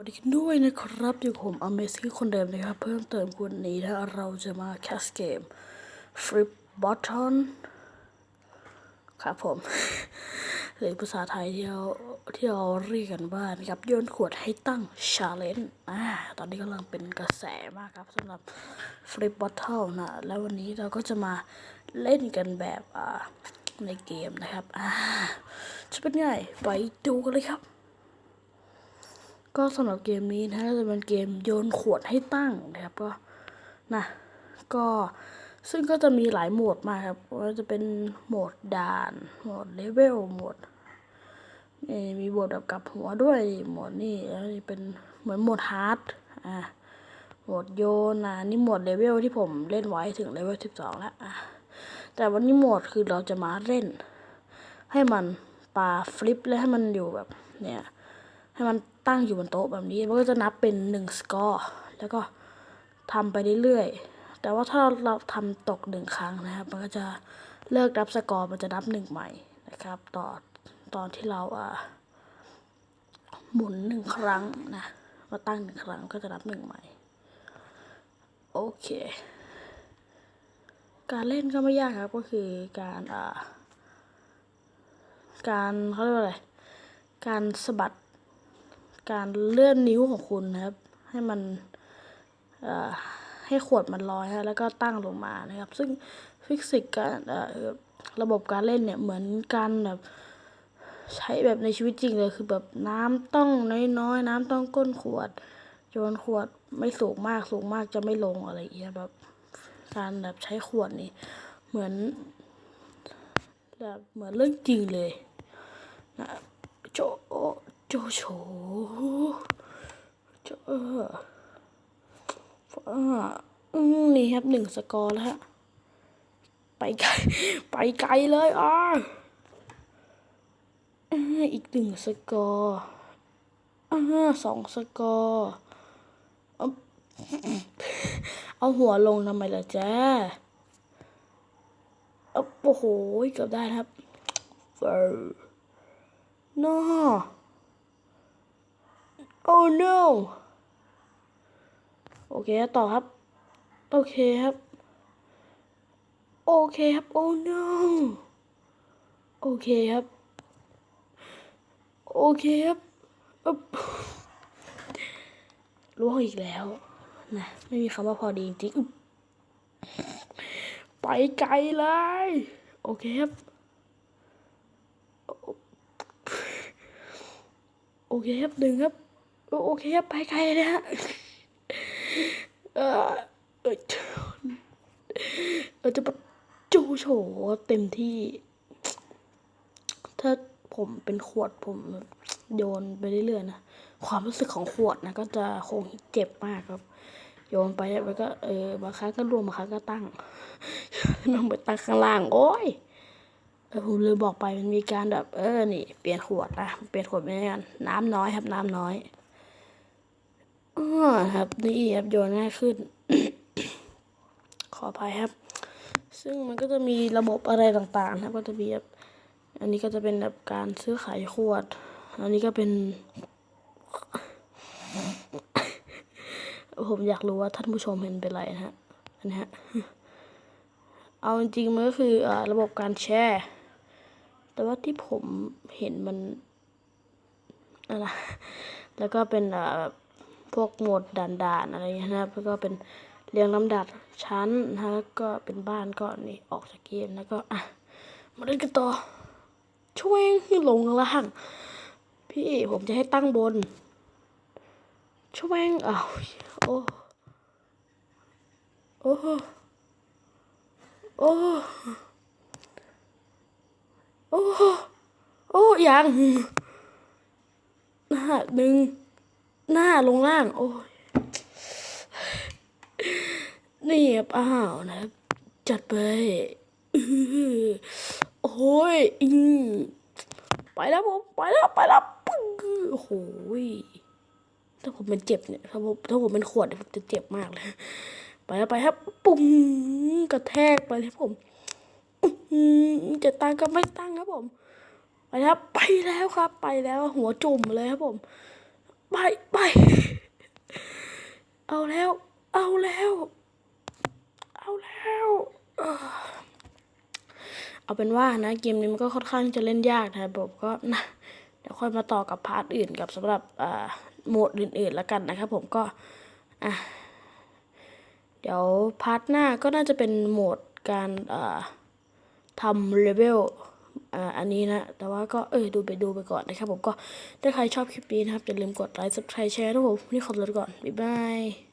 สวัสดีกันด้วยนะครับอยู่ผมอเมซี่คนเดิมนะครับ เพิ่มเติมคุณนี้ถ้าเราจะมาแคสเกม Flip Button ครับผม หรือภาษาไทยที่เราที่เราเรียกกันว่านะครับโยนขวดให้ตั้ง Challenge อ่าตอนนี้กำลังเป็นกระแสมากครับสำหรับ Flip Bottle นะแล้ววันนี้เราก็จะมาเล่นกันแบบอ่าในเกมนะครับอ่าจะเป็นไงไปดูกันเลยครับ ก็สำหรับเกมนี้นะจะเป็นเกมโยนขวดให้ตั้งนะครับก็นะก็ซึ่งก็จะมีหลายโหมดมากครับว่าจะเป็นโหมดด่าน โหมดเลเวล โหมดมีโหมดแบบกลับหัวด้วย โหมดนี่แล้วนี่เป็นเหมือนโหมดฮาร์ด อะ โหมดโยนนะนี่โหมดเลเวลที่ผมเล่นไว้ถึงเลเวลสิบสองแล้ว อะ แต่วันนี้โหมดคือเราจะมาเล่น ให้มันปาฟลิปและให้มันอยู่แบบเนี่ย ให้มันตั้งอยู่บนโต๊ะแบบนี้มันก็จะนับเป็นหนึ่งสกอร์แล้วก็ทำไปเรื่อยๆ แต่ว่าถ้าเราทำตกหนึ่งครั้งนะครับ มันก็จะเลิกนับสกอร์มันจะนับหนึ่งใหม่นะครับ ต่อตอนที่เราอ่าหมุนหนึ่งครั้งนะ มาตั้งหนึ่งครั้งก็จะนับหนึ่งใหม่ โอเค การเล่นก็ไม่ยากครับก็คือการอ่าการเขาเรียกว่าอะไร การสะบัด การเลื่อนนิ้วของคุณนะครับ ให้มันให้ขวดมันลอยฮะแล้วก็ตั้งลงมานะครับ ซึ่งฟิสิกส์การระบบการเล่นเนี่ยเหมือนการแบบใช้แบบในชีวิตจริงเลยคือแบบน้ำต้องน้อยๆน้ำต้องก้นขวดโยนขวดไม่สูงมากสูงมากจะไม่ลงอะไรอย่างเงี้ยแบบการแบบใช้ขวดนี่เหมือนแบบเหมือนเรื่องจริงเลยนะโจ โจโฉโจเอออ่าอืมนี่ครับหนึ่งสกอร์แล้วฮะ ไปไกล ไปไกลเลยอะอ่าอีกหนึ่งสกอร์อ่าสองสกอร์ เอาหัวลงทำไมล่ะจ๊ะโอ้โหเกือบได้ครับเฟอร์ no oh no โอเคต่อครับ โอเคครับ โอเคครับ oh no โอเคครับ โอเคครับล่วงอีกแล้วนะไม่มีคำว่าพอดีจริงๆไปไกลเลย โอเคครับ โอเคครับหนึ่งครับ โอเคไปไกลเลยฮะเออเอเออจะจูโฉเต็มที่ ถ้าผมเป็นขวดผมโยนไปเรื่อยๆนะความรู้สึกของขวดนะก็จะคงเจ็บมากครับ โยนไปแล้วมันก็เออบางครั้งก็รวมบางครั้งก็ตั้งมันเหมือนตั้งข้างล่าง โอ้ยเออผมลืมบอกไปมันมีการแบบเออนี่ เปลี่ยนขวดนะเปลี่ยนขวดไม่ได้กัน น้ำน้อยครับ น้ำน้อย ครับนี่ครับโยนง่ายขึ้น ขออภัยครับ ซึ่งมันก็จะมีระบบอะไรต่างๆครับก็จะมีแบบอันนี้ก็จะเป็นแบบการซื้อขายขวด อันนี้ก็เป็น ผมอยากรู้ว่าท่านผู้ชมเห็นเป็นไรนะฮะอันนี้ฮะเอาจริงๆมันก็คืออระบบการแชร์แต่ว่าที่ผมเห็นมันอะไรแล้วก็เป็นแบบ พวกโหมดด่านๆอะไรอย่างนี้นะครับแล้วก็เป็นเรียงลำดับชั้นนะแล้วก็เป็นบ้านก็นี่ออกจากเกมแล้วก็อะมาเล่นกันต่อช่วยลงข้างล่างพี่ผมจะให้ตั้งบน ช่วยอ้าวโอ้โอ้โอ้โอ้โอ้ยังหน้าหนึ่ง หน้าลงล่าง โอ้ยนี่ครับอ้าวนะครับ จัดไปโอ้ยอืไปแล้วผมไปแล้วไปแล้วปึ้งโอ้โหยถ้าผมเป็นเจ็บเนี่ยถ้าผมถ้าผมเป็นขวดเนี่ยผมจะเจ็บมากเลย ไปแล้วไปครับ ปุ้งกระแทกไปเลยผมจะตั้งก็ไม่ตั้งครับผม ไปครับไปแล้วครับ ไปแล้วหัวจุ่มเลยครับผม ไปไป เอาแล้ว เอาแล้ว เอาแล้ว เอาเป็นว่านะ เกมนี้มันก็ค่อนข้างจะเล่นยากนะครับผมก็นะเดี๋ยวค่อยมาต่อกับพาร์ทอื่นกับสำหรับโหมดอื่นๆแล้วกันนะครับผมก็อะเดี๋ยวพาร์ทหน้าก็น่าจะเป็นโหมดการทำเลเวล อ่าอันนี้นะ แต่ว่าก็เออดูไปดูไปก่อนนะครับผมก็ถ้าใครชอบคลิปนี้นะครับอย่าลืมกดไลค์ subscribe แชร์นะผมนี่ขอตัวไปก่อนบ๊ายบาย